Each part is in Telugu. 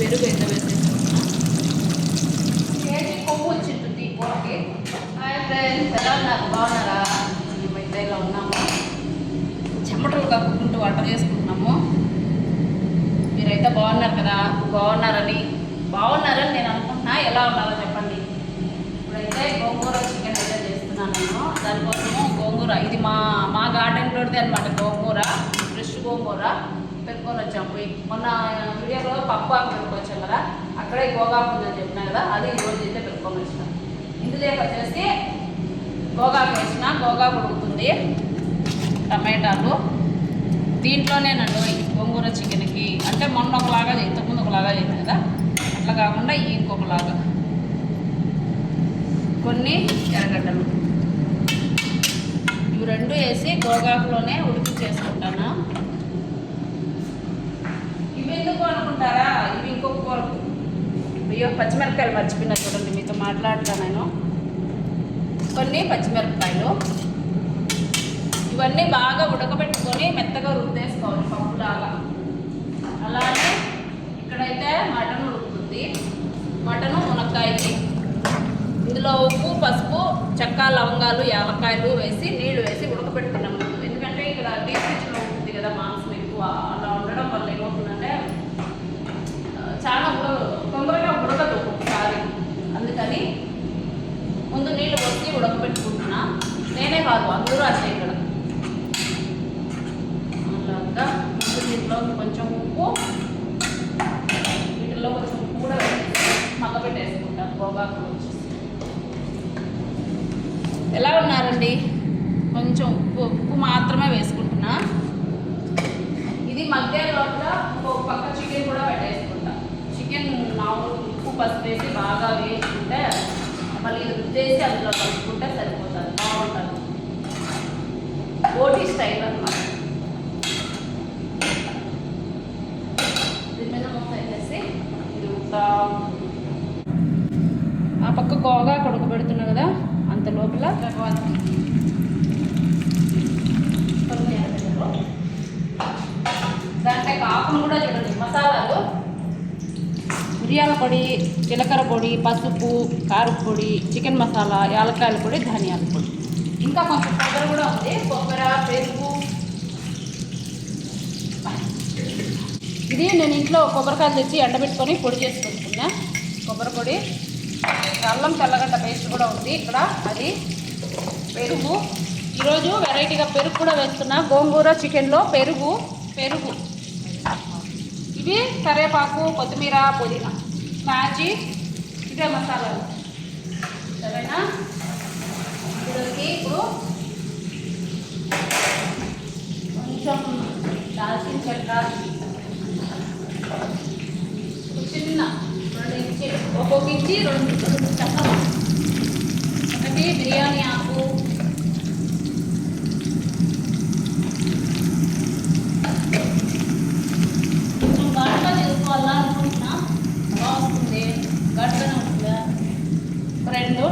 పెరుగు ఎంత వేసేసుకున్నా కేజీ కొవ్వు వచ్చింటుంది ఈ కూరకి హాయ్ ఫ్రెండ్స్ ఎలా ఉన్నారు? బాగున్నారా? మేమైతే ఇలా ఉన్నాము. చెమటలు కప్పుకుంటూ వంట చేసుకుంటున్నాము. మీరైతే బాగున్నారు కదా? బాగున్నారని బాగున్నారని నేను అనుకుంటున్నా. ఎలా ఉన్నారో చెప్పండి. ఇప్పుడైతే గోంగూర చికెన్ అయితే చేస్తున్నాను నేను. దానికోసము గోంగూర ఇది మా మా గార్డెన్లోది అనమాట గోంగూర ఫ్రెష్ గోంగూర. పెట్టుకొని వచ్చాము. మొన్న వీడియోలో పప్పు ఆకు అక్కడే గోగాకు ఉందని చెప్పినా కదా అది ఈరోజు అయితే పెట్టుకొని ఇందులో వచ్చేసి గోగాకు వేసిన గోగాకు ఉడుకుతుంది టమాటాలు. దీంట్లోనేనండి గోంగూర చికెన్కి అంటే మొన్న ఒకలాగా ఇంతకుముందు ఒకలాగా చేసాను కదా అట్లా కాకుండా ఇంకొకలాగా. కొన్ని ఎర్రగడ్డలు. ఇవి రెండు వేసి గోగాకులోనే ఉడికి చేసుకుంటాను? ఇవి ఎందుకు అనుకుంటారా? ఇవి ఇంకొక కూరకు. అయ్యో పచ్చిమిరపకాయలు మర్చిపోయినా చూడండి మీతో మాట్లాడతాను నేను. కొన్ని పచ్చిమిరపకాయలు. ఇవన్నీ బాగా ఉడకబెట్టుకొని మెత్తగా రుద్దేసుకోవాలి పప్పులాగా. అలానే ఇక్కడైతే మటన్ ఉడుకుతుంది. మటను మునక్కాయకి. ఇందులో ఉప్పు పసుపు చెక్క లవంగాలు యాలక్కాయలు వేసి నీళ్ళు వేసి ఉడకబెట్టుకున్నాము ఎందుకంటే ఇక్కడ డీప్ ఫ్రిడ్జ్లో ఉంటుంది కదా మాంసం ఎక్కువ అలా ఉండడం వల్ల ఏమవుతుందంటే ఆ, చాలా ఉడ తొందరగా ఉడకదు ఒక్కొక్కసారి అందుకని ముందు నీళ్ళు పోసి ఉడకబెట్టుకుంటున్నా నేనే కాదు అందరూ అట్లే ఇక్కడ. అలాగా ముందు దీంట్లో కొంచెం ఉప్పు వీటిలో కొంచెం ఉప్పు కూడా వేసి గోగాకు వచ్చేసి. ఎలా ఉన్నారండి? కొంచెం ఉప్పు ఉప్పు మాత్రమే వేసుకుంటున్నా ఇది మధ్య లోపల ఇంకొక పక్క చికెన్ కూడా పెట్టేసుకుంటా చికెన్ మామూలు ఉప్పు పసుపు వేసి బాగా వేసుకుంటే మళ్ళీ ఇది రుద్దేసి అందులో కలుపుకుంటే సరిపోతుంది బాగుంటుంది బోటీ స్టైల్ అన్నమాట ఆ పక్క గోగా కొడుకుపెడుతున్నా కదా అంత లోపల. తర్వాత దాంట్లో కాకులు కూడా చూడండి మసాలాలు. మిరియాల పొడి జీలకర్ర పొడి పసుపు కారం పొడి చికెన్ మసాలా యాలక్కాయల పొడి ధనియాల పొడి. ఇంకా కొంచెం కొబ్బరి కూడా ఉంది. కొబ్బరి పెరుగు ఇది నేను ఇంట్లో కొబ్బరికాయలు తెచ్చి ఎండబెట్టుకొని పొడి చేసుకుంటున్నా కొబ్బరి పొడి అల్లం తెల్లగడ్డ పేస్ట్ కూడా ఉంది ఇక్కడ. అది పెరుగు. ఈరోజు వెరైటీగా పెరుగు కూడా వేస్తున్నా. గోంగూర చికెన్లో పెరుగు పెరుగు. ఇవి కరివేపాకు కొత్తిమీర పుదీనా. మ్యాజిక్ ఇదే మసాలాలు. సరేనా? ఇందులోకి ఇప్పుడు కొంచెం దాల్చిన చెక్క ఒక చిన్న రెండు ఇంచి ఒక్కొక్క ఇంచి రెండు రెండు చెక్కలు ఒకటి బిర్యానీ ఆకు కొంచెం ఘాటుగా చేసుకోవాలా అనుకుంటున్నా బాగుంటుంది ఘాటుగానే ఉంటుందా ఒక రెండు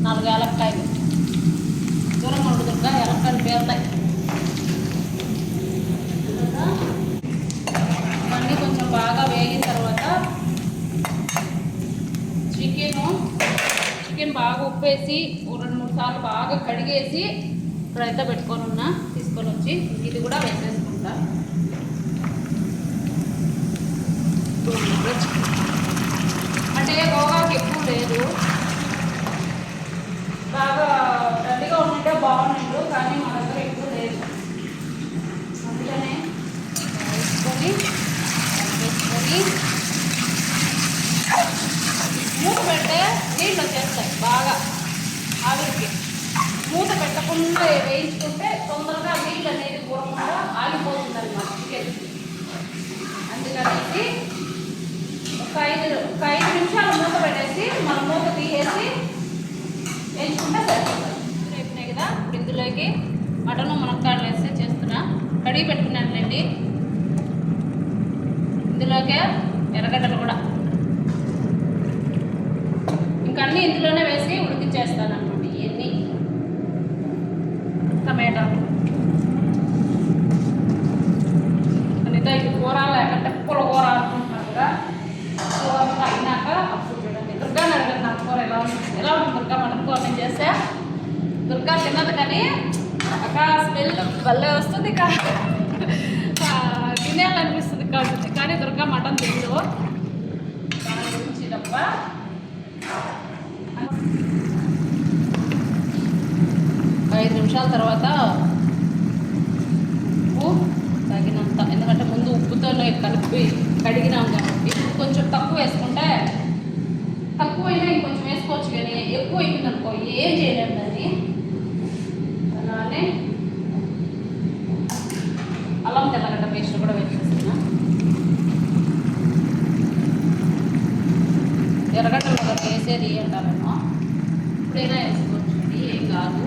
నాలుగు ఏలక్కాయలు దూరం ఉండదుగా ఏలక్కాయలు పేరుతాయి ఇవన్నీ కొంచెం బాగా వేగిన తర్వాత చికెను చికెన్ బాగా రెండు మూడు సార్లు బాగా కడిగేసి ఇక్కడైతే పెట్టుకొని ఉన్నా తీసుకొని వచ్చి ఇది కూడా వేసేసుకుంటా అంటే గోవాకి ఎక్కువ లేదు బాగా రెడీగా ఉంటే బాగుండు కానీ మా దగ్గర ఎక్కువ లేదు అందుకనే వేసుకొని వేసుకొని మూత పెడితే నీళ్ళు వచ్చేస్తాయి బాగా ఆవిరికి మూత పెట్టకుండా వేయించుకుంటే తొందరగా నీళ్ళు అనేది పోకుండా ఆగిపోతుంది అనమాట చికెన్. అందుకనేసి ఒక ఐదు ఒక ఐదు నిమిషాలు మూత పెట్టేసి మన మూత తీసేసి వేయించుకుంటే సరిపోతుంది. అయిపోయినాయి కదా ఇందులోకి మటన్ మునక్కాడలు వేస్తే చేస్తున్నా. కడిగి పెట్టుకున్నానులేండి. ఇందులోకే ఎర్రగడ్డలు కూడా. ఇంకా అన్నీ ఇందులోనే వేసి ఉడికిచ్చేస్తాను అనమాట ఇవన్నీ టమాటా అనితో ఇది కూర లేకంటే పులకూర అనుకుంటున్నాను కదా. అయినాక దుర్గా అడగండి నా కూర ఎలా ఉంటుంది? ఎలా ఉంటుంది దుర్గా? మటన్ కూర నేను చేస్తే దుర్గా తిన్నది కానీ ఒక స్మెల్ భలే వస్తుంది కా తినేయాలనిపిస్తుంది కాదు కానీ దుర్గా మటన్ తిందో దాని గురించి తప్ప నిమిషాల తర్వాత ఉప్పు తగినంత. ఎందుకంటే ముందు ఉప్పుతోనే కలిపి కడిగినాం కాబట్టి కొంచెం తక్కువ వేసుకుంటే తక్కువైనా ఇంకొంచెం వేసుకోవచ్చు కానీ ఎక్కువ అయిపోయింది అనుకో ఏం చేయలేము దాన్ని. అలానే అల్లం తెల్లగడ్డ పేస్ట్ కూడా వేసేస్తున్నా. ఎర్రగడ్డలు వేసేది అంటారేమో ఇప్పుడైనా వేస్తాను ఇది ఏం కాదు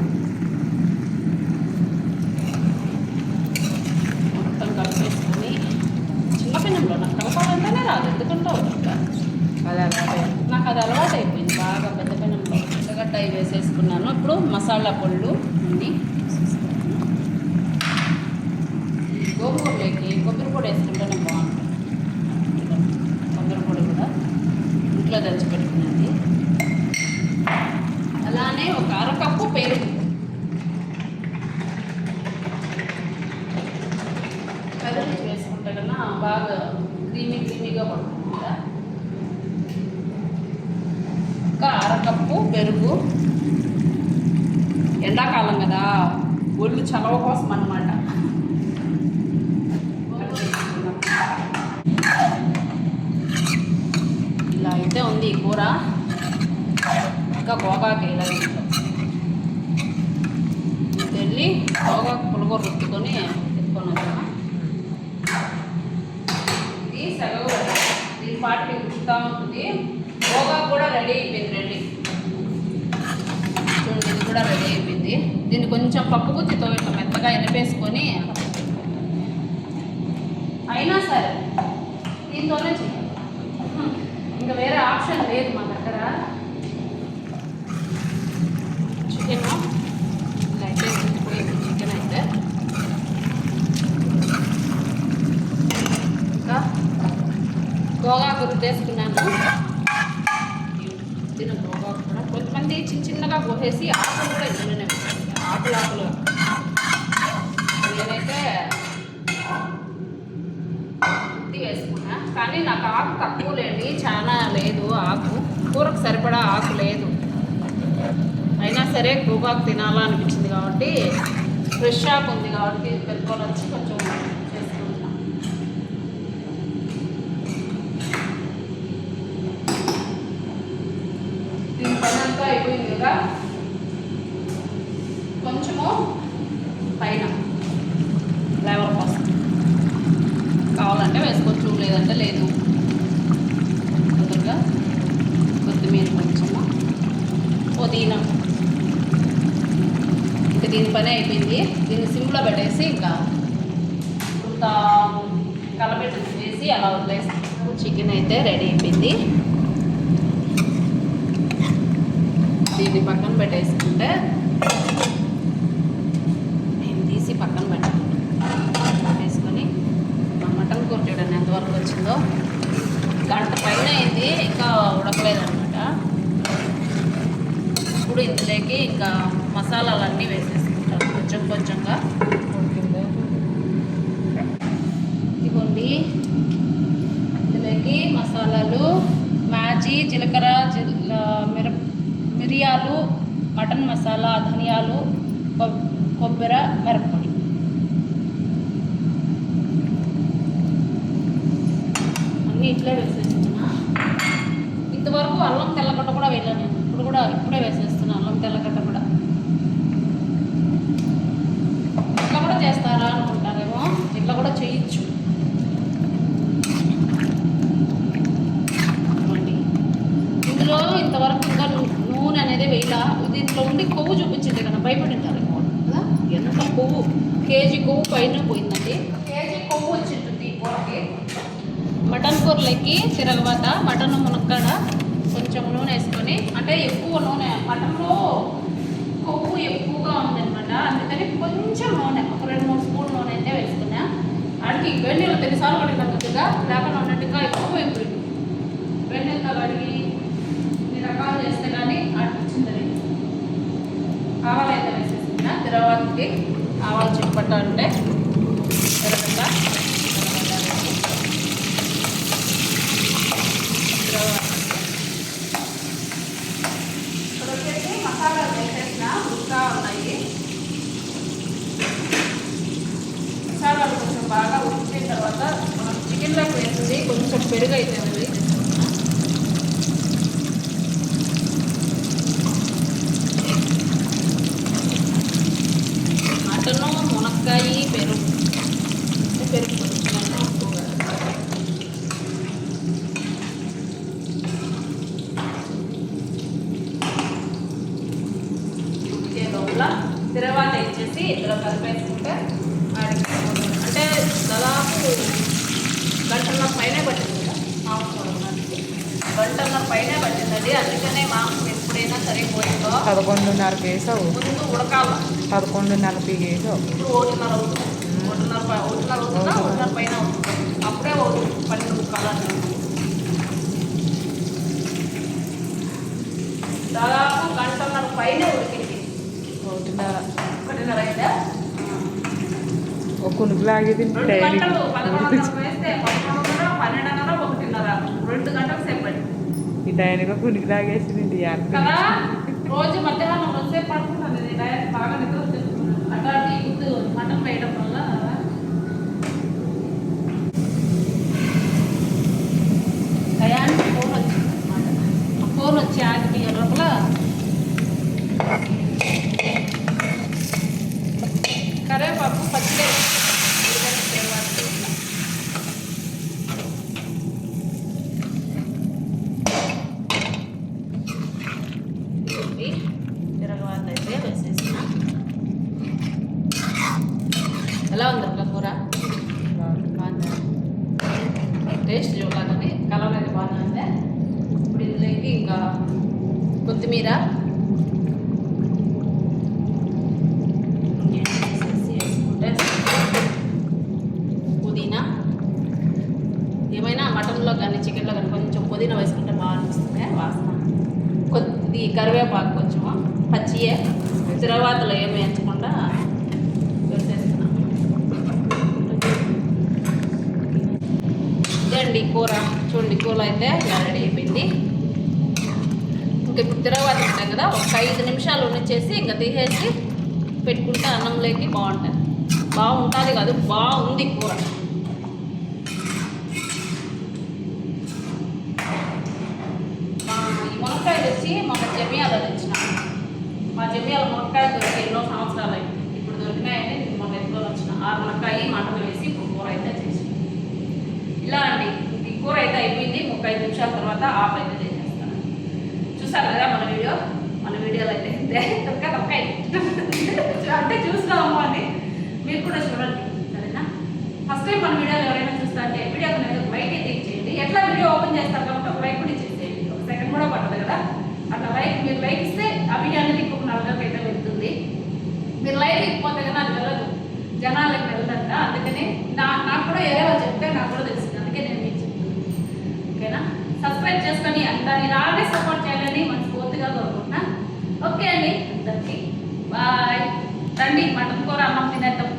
మొత్తం కలిపేసుకొని చిన్న పిన్నంలో నాకు కలపాలంటేనే రాదు ఎందుకంటావు ఇంకా అలా అలాగే నాకు అది అలవాటు అయిపోయింది బాగా పెద్ద పెనంలో ఉల్లగడ్డ అవి వేసేసుకున్నాను ఇప్పుడు మసాలా పొళ్ళు ఉంది వేసేసుకున్నాను. గోంగూరలోకి కొబ్బరి పొడి వేసుకుంటేనే బాగుంటుంది. కొబ్బరి పొడి కూడా ఇంట్లో దంచి పెట్టుకున్నది. అలానే ఒక అరకప్పు పెరుగు. పెరుగు వేసుకుంటే కన్నా బాగా క్రీమీ క్రీమీగా పడుతుంది కదా. ఒక అరకప్పు పెరుగు. ఎండాకాలం కదా ఒళ్ళు చలవ కోసం అనమాట ఇలా అయితే ఉంది ఈ కూర. ఇంకా గోగాకు ఇలా వెళ్ళి గోగాకు పులగూర రుద్దుకొని ఎత్తుకొని వచ్చాను ఇది సెలవు. దీని పాటికి ఉడుకుతా ఉంటుంది గోగా కూడా రెడీ అయిపోయింది రెడీ. కూడా రెడీ అయిపోయింది. దీన్ని కొంచెం పప్పు గుత్తితో ఇట్లా మెత్తగా ఎనపేసుకొని అయినా సరే దీంతోనే చేయాలి. ఇంకా వేరే ఆప్షన్ లేదు మా దగ్గర. చికెన్ ఇలా అయితే పోయింది చికెన్ అయితే. ఇంకా గోగా రుద్దేసుకున్నాను తిన. కూడా చిన్న చిన్నగా కోసేసి ఆకులు కూడా ఇందులోనే ఆకులు ఆకులు. నేనైతే ఉత్తి వేసుకున్నా కానీ నాకు ఆకు తక్కువ లేండి చాలా లేదు ఆకు. కూరకు సరిపడా ఆకు లేదు. అయినా సరే గోగాకు తినాలా అనిపించింది కాబట్టి ఫ్రెష్ ఆకు ఉంది కాబట్టి పెట్టుకోవాలి వచ్చి కొంచెం చేసుకుంటున్నాను దీని పని అంతా విధంగా కొంచెము పైన. ఫ్లేవర్ కోసం కావాలంటే వేసుకోవచ్చు లేదంటే లేదు. కొద్దిగా కొత్తిమీర కొంచెము. పుదీనా. ఇంకా దీని పని అయిపోయింది. దీన్ని సిమ్లో పెట్టేసి ఇంకా కొంత కలపెట్టి వేసి అలా వదిలేసి. చికెన్ అయితే రెడీ అయిపోయింది. దీన్ని పక్కన పెట్టేసుకుంటే నేను తీసి పక్కన పెట్టాను. పెట్టేసుకొని మా మటన్ కూర చూడండి ఎంతవరకు వచ్చిందో. గంట పైన అయింది ఇంకా ఉడకలేదనమాట ఇప్పుడు ఇందులోకి ఇంకా మసాలాలన్నీ వేసేసుకుంటాను కొంచెం కొంచెంగా. ఇదిగోండి. ఇందులోకి మసాలాలు మ్యాజీ జీలకర్ర మిరప మిరియాలు మటన్ మసాలా ధనియాలు కొబ్బరి మిరప్పొడి. అన్నీ ఇట్లే వేసేస్తున్నా ఇంతవరకు అల్లం తెల్లగడ్డ కూడా వేయలేదు ఇప్పుడు కూడా ఇప్పుడే వేసేస్తున్నా అల్లం తెల్లగడ్డ కూడా ఇట్లా కూడా చేస్తారా అనుకుంటారేమో ఇట్లా కూడా చేయొచ్చు ఇదిగోండి. ఇందులో ఇంతవరకు ఇంకా నూ- నూనె అనేది వేయాల దీంట్లో ఉండి కొవ్వు చూపించింది కదా భయపడి ఉంటారు కదా? ఎంత కొవ్వు? కేజీ కొవ్వు పైన పోయిందండి. కేజీ కొవ్వు వచ్చింటుంది కూరకి మటన్ కూరలకి తిరగబాత మటన్ మునక్కాడ కొంచెం నూనె వేసుకొని అంటే ఎక్కువ నూనె మటన్లో కొవ్వు ఎక్కువగా ఉందన్నమాట. అందుకని కొంచెం నూనె ఒక రెండు మూడు స్పూన్ నూనె అయితే వేసుకున్నా. అడిగి వెన్నీళ్ళు తెలుసార్లు కడిగిన కొద్దిగా లేకుండా ఉన్నట్టుగా ఎక్కువ అయిపోయింది. వెన్నెలతో కడిగి ఇన్ని రకాలు చేస్తే కానీ అనిపించింది కావాలైతే అండి ఆవాలు చిప్పట్ట అంటే ఎర్రగడ్డ ఇక్కడ వచ్చేసి మసాలాలు వేసేసిన ఉడకా ఉన్నాయి. మసాలాలు కొంచెం బాగా ఉడికిన తర్వాత మనం చికెన్లోకి వేస్తుంది కొంచెం పెరుగు అవుతుంది మటను మునక్కాయ పెరుగు అంటే పెరుగు కొంచెం ఎక్కువగా. ఉడికే లోపల తర్వాత ఇచ్చేసి ఆడికి అంటే దాదాపు గంటన్నర పైనే పట్టింది మాంసం. గంటన్నర పైనే పట్టిందండి. అందుకనే మాంసం ఎప్పుడైనా సరిపోయిందో పదకొండున్నరకి వేసావు ముందు ఉడకాల. పదకొండున్నరకి వేసావు ఇప్పుడు ఒకటిన్నర అవుతుంది. ఒకటిన్నర ఒకటిన్నర అవుతుందా? ఒకటిన్నర పైన అవుతుంది. అప్పుడే ఒకటి పన్నెండు కాలాన్ని దాదాపు గంటన్నర పైనే ఉడికింది. ఒకటిన్నర. ఒకటిన్నర అయిందా? సేపు పట్టింది ఈ డైనీలో కునికి లాగేసింది రోజు మధ్యాహ్నం ఇది డైరెక్ట్ బాగా నిద్ర అట్లాంటి గుర్తు మటన్ వేయడం వల్ల టయానికి ఫోన్ వచ్చింది అనమాట ఫోన్ వచ్చి ఆగి లోపల కరేపాకు పచ్చిదే ఇది తిరగవాత అయితే వేసేసిన ఎలా ఉంది అట్లా కూర బాగుందా టేస్ట్ చూడాలని కలర్ అయితే బాగుంది ఇప్పుడు ఇందులోకి ఇంకా కొత్తిమీర ఇంకేసేసి వేసుకుంటే పుదీనా ఏమైనా మటన్లో కానీ చికెన్లో కానీ కొంచెం పుదీనా వేసుకుంటే బాగా అనిపిస్తుంది వాసన కొద్ది కరివేపాకు కొంచెం పచ్చియే తిరగవాతలో ఏమి వేయించకుండా వేసేస్తున్నాం ఇదే కూర చూడండి కూర అయితే ఇలా రెడీ అయిపోయింది. ఇంకా ఇప్పుడు తిరగవాత ఉంటాం కదా ఒక ఐదు నిమిషాలు ఉంచేసి ఇంకా తీసేసి పెట్టుకుంటే అన్నంలోకి బాగుంటుంది. బాగుంటుంది కాదు బాగుంది కూర. మా ఈ మునక్కాయలు వచ్చి మొన్న జమియాలో తెచ్చిన. మా జమియాల మునక్కాయ దొరికి ఎన్నో సంవత్సరాలు అయింది. ఇప్పుడు దొరికినాయని మొన్న ఎప్పుడో వచ్చిన ఆ మునక్కాయ మటన్ వేసి ఇప్పుడు కూర అయితే చేసి ఇలా అండి. ఇది కూర అయితే అయిపోయింది. ముప్పై ఐదు నిమిషాల తర్వాత ఆఫ్ అయితే చేసేస్తాను. చూసారు కదా మన వీడియో? మన వీడియోలో అయితే తొక్క తొక్క అంటే చూస్తాము అని మీరు కూడా చూడండి. సరేనా? ఫస్ట్ టైం మన వీడియోలు ఎవరైనా చూస్తా అంటే వీడియో ఒక లైక్ అయితే ఎట్లా వీడియో ఓపెన్ చేస్తారు కాబట్టి ఒక లైక్ కూడా చేసేయండి ఒక సెకండ్ కూడా పట్టదు కదా? అట్లా లైక్ మీరు లైక్ ఇస్తే ఆ వీడియో అనేది ఇంకొక నలుగురికి అయితే వెళ్తుంది. మీరు లైక్ ఇకపోతే కదా అది వెళ్ళదు. జనాలకు వెళ్ళదంట. అందుకని నా నాకు కూడా ఏదో చెప్తే నాకు కూడా సబ్స్క్రైబ్ చేసుకొని దాన్ని ఇలాగే సపోర్ట్ చేయాలని మనస్ఫూర్తిగా కోరుకుంటున్నా ఓకే అండి అందరికీ బాయ్ రండి మటన్ కూర అన్నం తినేద్దాం